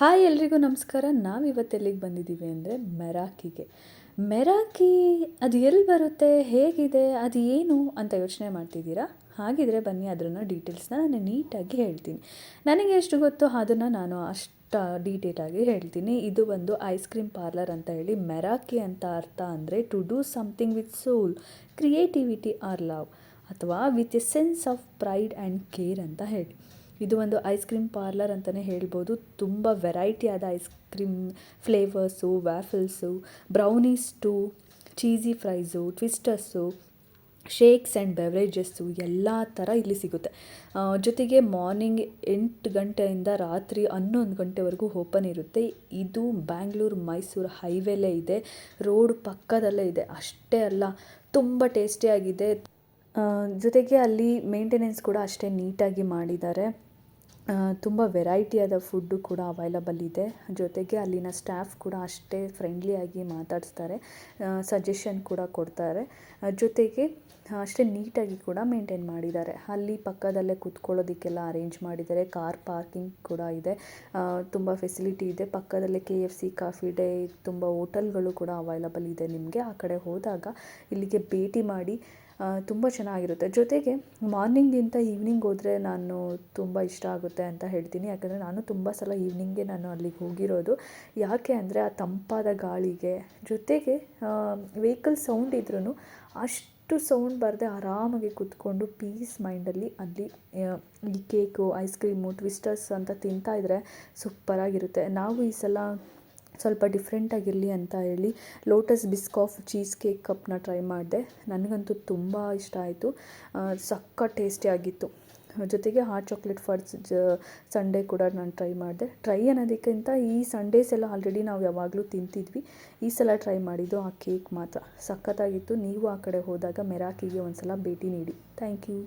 Hi ಎಲ್ರಿಗೂ ನಮಸ್ಕಾರ. ನಾವು ಇವತ್ತು ಎಲ್ಲಿಗೆ ಬಂದಿದ್ದೀವಿ ಅಂದರೆ ಮೆರಾಕಿಗೆ. ಮೆರಾಕಿ ಅದು ಎಲ್ಲಿ ಬರುತ್ತೆ, ಹೇಗಿದೆ, ಅದು ಏನು ಅಂತ ಯೋಚನೆ ಮಾಡ್ತಿದ್ದೀರಾ? ಹಾಗಿದ್ರೆ ಬನ್ನಿ ಅದರನ್ನು ಡೀಟೇಲ್ಸ್ನ ನಾನು ನೀಟಾಗಿ ಹೇಳ್ತೀನಿ. ನನಗೆ ಎಷ್ಟು ಗೊತ್ತೋ ಅದನ್ನು ನಾನು ಅಷ್ಟು ಆಗಿ ಹೇಳ್ತೀನಿ. ಇದು ಒಂದು ಐಸ್ ಕ್ರೀಮ್ ಪಾರ್ಲರ್ ಅಂತ ಹೇಳಿ ಮೆರಾಕಿ ಅಂತ ಅರ್ಥ ಅಂದರೆ to do something with soul creativity or love ಅಥವಾ with a sense of pride and care ಅಂತ ಹೇಳಿ. ಇದು ಒಂದು ಐಸ್ ಕ್ರೀಮ್ ಪಾರ್ಲರ್ ಅಂತಲೇ ಹೇಳ್ಬೋದು. ತುಂಬ ವೆರೈಟಿ ಆದ ice cream flavours waffles brownies cheesy fries twisters shakes and beverages ಎಲ್ಲ ಥರ ಇಲ್ಲಿ ಸಿಗುತ್ತೆ. ಜೊತೆಗೆ ಮಾರ್ನಿಂಗ್ ಎಂಟು ಗಂಟೆಯಿಂದ ರಾತ್ರಿ ಹನ್ನೊಂದು ಗಂಟೆವರೆಗೂ ಓಪನ್ ಇರುತ್ತೆ. ಇದು ಬ್ಯಾಂಗ್ಳೂರು ಮೈಸೂರು ಹೈವೇಲೇ ಇದೆ. ರೋಡ್ ಪಕ್ಕದಲ್ಲೇ ಇದೆ. ಅಷ್ಟೇ ಅಲ್ಲ, ತುಂಬ ಟೇಸ್ಟಿಯಾಗಿದೆ ಜೊತೆಗೆ ಅಲ್ಲಿ ಮೇಂಟೆನೆನ್ಸ್ ಕೂಡ ಅಷ್ಟೇ ನೀಟಾಗಿ ಮಾಡಿದ್ದಾರೆ. ತುಂಬ ವೆರೈಟಿಯಾದ ಫುಡ್ಡು ಕೂಡ ಅವೈಲಬಲ್ ಇದೆ. ಜೊತೆಗೆ ಅಲ್ಲಿನ ಸ್ಟಾಫ್ ಕೂಡ ಅಷ್ಟೇ ಫ್ರೆಂಡ್ಲಿಯಾಗಿ ಮಾತಾಡಿಸ್ತಾರೆ. ಸಜೆಷನ್ ಕೂಡ ಕೊಡ್ತಾರೆ. ಜೊತೆಗೆ ಅಷ್ಟೇ ನೀಟಾಗಿ ಕೂಡ ಮೇಂಟೈನ್ ಮಾಡಿದ್ದಾರೆ. ಅಲ್ಲಿ ಪಕ್ಕದಲ್ಲೇ ಕೂತ್ಕೊಳ್ಳೋದಕ್ಕೆಲ್ಲ ಅರೇಂಜ್ ಮಾಡಿದ್ದಾರೆ. ಕಾರ್ ಪಾರ್ಕಿಂಗ್ ಕೂಡ ಇದೆ. ತುಂಬ ಫೆಸಿಲಿಟಿ ಇದೆ. ಪಕ್ಕದಲ್ಲೇ K F C Coffee Day ತುಂಬ ಹೋಟೆಲ್ಗಳು ಕೂಡ ಅವೈಲಬಲ್ ಇದೆ ನಿಮಗೆ. ಆ ಕಡೆ ಹೋದಾಗ ಇಲ್ಲಿಗೆ ಭೇಟಿ ಮಾಡಿ ತುಂಬ ಚೆನ್ನಾಗಿರುತ್ತೆ. ಜೊತೆಗೆ ಮಾರ್ನಿಂಗಿಂತ ಈವ್ನಿಂಗ್ ಹೋದರೆ ನಾನು ತುಂಬ ಇಷ್ಟ ಆಗುತ್ತೆ ಅಂತ ಹೇಳ್ತೀನಿ. ಯಾಕಂದರೆ ನಾನು ತುಂಬ ಸಲ ಈವ್ನಿಂಗೇ ನಾನು ಅಲ್ಲಿಗೆ ಹೋಗಿರೋದು. ಯಾಕೆ ಅಂದರೆ ಆ ತಂಪಾದ ಗಾಳಿಗೆ. ಜೊತೆಗೆ ವೆಹಿಕಲ್ ಸೌಂಡ್ ಇದ್ರೂ ಅಷ್ಟು ಸೌಂಡ್ ಬರದೆ ಆರಾಮಾಗಿ ಕೂತ್ಕೊಂಡು ಪೀಸ್ ಮೈಂಡಲ್ಲಿ ಅಲ್ಲಿ ಈ ಕೇಕು ಐಸ್ ಕ್ರೀಮು ಟ್ವಿಸ್ಟರ್ಸ್ ಅಂತ ತಿಂತಾ ಇದ್ದರೆ ಸೂಪರಾಗಿರುತ್ತೆ ನಾವು ಈ ಸಲ ಸ್ವಲ್ಪ ಡಿಫ್ರೆಂಟಾಗಿರಲಿ ಅಂತ ಹೇಳಿ ಲೋಟಸ್ ಬಿಸ್ಕಾಫ್ ಚೀಸ್ ಕೇಕ್ ಕಪ್ನ ಟ್ರೈ ಮಾಡಿದೆ. ನನಗಂತೂ ತುಂಬ ಇಷ್ಟ ಆಯಿತು. ಸಕ್ಕ ಟೇಸ್ಟಿಯಾಗಿತ್ತು ಜೊತೆಗೆ ಹಾಟ್ ಚಾಕ್ಲೇಟ್ ಫರ್ಸ್ ಜ ಸಂಡೇ ಕೂಡ ನಾನು ಟ್ರೈ ಮಾಡಿದೆ. ಟ್ರೈ ಅನ್ನೋದಕ್ಕಿಂತ ಈ ಸಂಡೇಸ್ ಎಲ್ಲ ಆಲ್ರೆಡಿ ನಾವು ಯಾವಾಗಲೂ ತಿಂತಿದ್ವಿ. ಈ ಸಲ ಟ್ರೈ ಮಾಡಿದ್ದು ಆ ಕೇಕ್ ಮಾತ್ರ. ಸಖತ್ತಾಗಿತ್ತು. ನೀವು ಆ ಕಡೆ ಹೋದಾಗ ಮೆರಾಕಿಗೆ ಒಂದು ಸಲ ಭೇಟಿ ನೀಡಿ. Thank you